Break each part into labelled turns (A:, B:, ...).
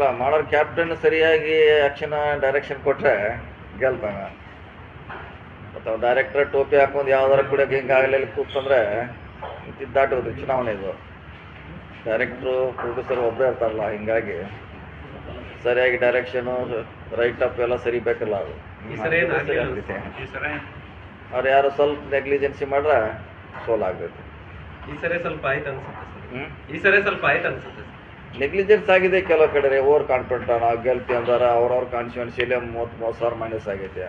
A: ಅಲ್ಲ ಮಾಡೋರ್ ಕ್ಯಾಪ್ಟನ್ ಸರಿಯಾಗಿ ಆಕ್ಷನ್ ಡೈರೆಕ್ಷನ್ ಕೊಟ್ಟರೆ ಗೆಲ್ತಾನ. ಮತ್ತು ಡೈರೆಕ್ಟರ್ ಟೋಪಿ ಹಾಕೊಂಡು ಯಾವ್ದಾರ ಕೂಡ ಹಿಂಗೆ ಆಗಲಿ ಕೂತ್ಕೊಂಡ್ರೆ ದಾಟೋದು ಚುನಾವಣೆ ಇದು. ಡೈರೆಕ್ಟ್ರು ಪ್ರೊಡ್ಯೂಸರ್ ಒಬ್ಬರೇ ಇರ್ತಾರಲ್ಲ ಹಿಂಗಾಗಿ ಸರಿಯಾಗಿ ಡೈರೆಕ್ಷನು ರೈಟ್ ಅಪ್ ಎಲ್ಲ ಸರಿ ಬೇಕಲ್ಲ ಅದು. ಅವ್ರು ಯಾರು ಸ್ವಲ್ಪ ನೆಗ್ಲಿಜೆನ್ಸಿ ಮಾಡ್ರೆ ಸೋಲಾಗ್ಬೇಕು.
B: ಈ ಸರಿ ಸ್ವಲ್ಪ ಆಯ್ತು ಅನ್ಸುತ್ತೆ ಈ ಸರಿ ಸ್ವಲ್ಪ ಆಯ್ತು ಅನ್ಸುತ್ತೆ
A: ನೆಗ್ಲಿಜೆನ್ಸ್ ಆಗಿದೆ ಕೆಲವು ಕಡೆ ಓವರ್ ಕಾನ್ಫಿಡೆಂಟ್ ನಾವು ಗೆಲ್ತಿ ಅಂದಾರ, ಅವ್ರವ್ರ ಕಾನ್ಸ್ಟಿಟ್ಯೂನ್ಸಿಲೇ ಮೂವತ್ತು ಮೂವತ್ತು ಸಾವಿರ ಮೈನಸ್ ಆಗೈತೆ.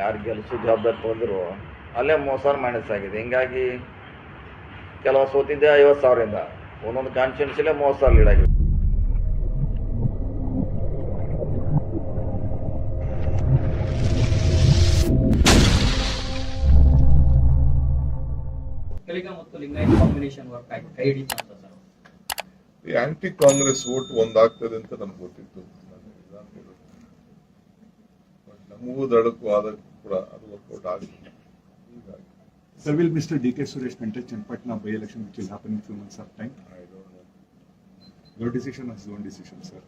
A: ಯಾರು ಗೆಲ್ಸು ಜವಾಬ್ದಾರಿ ತೊಗೊಂಡಿರು ಅಲ್ಲೇ ಮೂವತ್ತು ಸಾವಿರ ಮೈನಸ್ ಆಗಿದೆ. ಹಿಂಗಾಗಿ ಕೆಲವು ಸೋತಿದ್ದೆ ಐವತ್ತು ಸಾವಿರದಿಂದ. ಒಂದೊಂದು ಕಾನ್ಸ್ಟಿಟ್ಯೂನ್ಸಿಲೇ ಮೂವತ್ತು ಸಾವಿರ ಲೀಡ್ ಆಗಿದೆ.
C: ಕಲಿಕಾ ಮತ್ತು ಕಾಂಬಿನೇಷನ್ ವರ್ಕ್ ಆಗಿ ಕೈ ಹಿಡಿತು
D: ಆಂಟಿ ಕಾಂಗ್ರೆಸ್ ವೋಟ್ ಒಂದಾಗ್ತದೆ ಅಂತ ನಮ್ಗೆ ಗೊತ್ತಿತ್ತು. ನಮಗೂ ದಡಕು ಆದ ಕೂಡ ಅದು ವರ್ಕೌಟ್
E: ಆಗಿ sir will mister D K Suresh contest Channapatna by
D: election which will
E: happen in few months of time your decision as your decision sir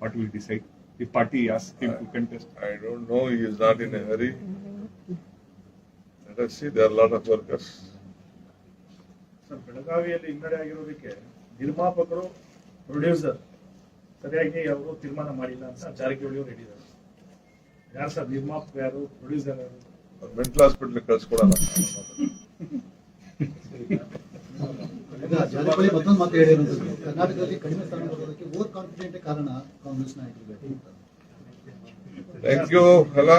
E: what will decide if party
D: has to contest I don't know he is not in a hurry let us see there are workers
F: sir ಬೆಳಗಾವಿಯಲ್ಲಿ ಹಿನ್ನಡೆ ಆಗಿರೋದಕ್ಕೆ ನಿರ್ಮಾಪಕರು producer ಸರಿಯಾಗಿ ಅವರು ತೀರ್ಮಾನ ಮಾಡಿಲ್ಲ ಅಂತ ಜಾರಕಿಹೊಳಿ ಅವರು ಹೇಳಿದ್ದಾರೆ. ಯಾರು ಸರ್ ನಿರ್ಮಾಪಕ ಯಾರು ಪ್ರೊಡ್ಯೂಸರ್ ಯಾರು?
D: ಮೆಂಟಲ್ ಹಾಸ್ಪಿಟಲ್ ಕಳ್ಸ್ಕೊಡಲ್ಲ.
G: ಈಗ ಜಾರಕಿಹೊಳಿ ಮತ್ತೊಂದು ಮಾತು ಹೇಳಿರೋದು ಕರ್ನಾಟಕದಲ್ಲಿ ಕಡಿಮೆ ಸ್ಥಾನ ಬರೋದಕ್ಕೆ ಓವರ್ ಕಾನ್ಫಿಡೆಂಟ್ ಕಾರಣ ಕಾಂಗ್ರೆಸ್ ನಾಯಕರು
D: ಥ್ಯಾಂಕ್ ಯು ಅಲ್ಲ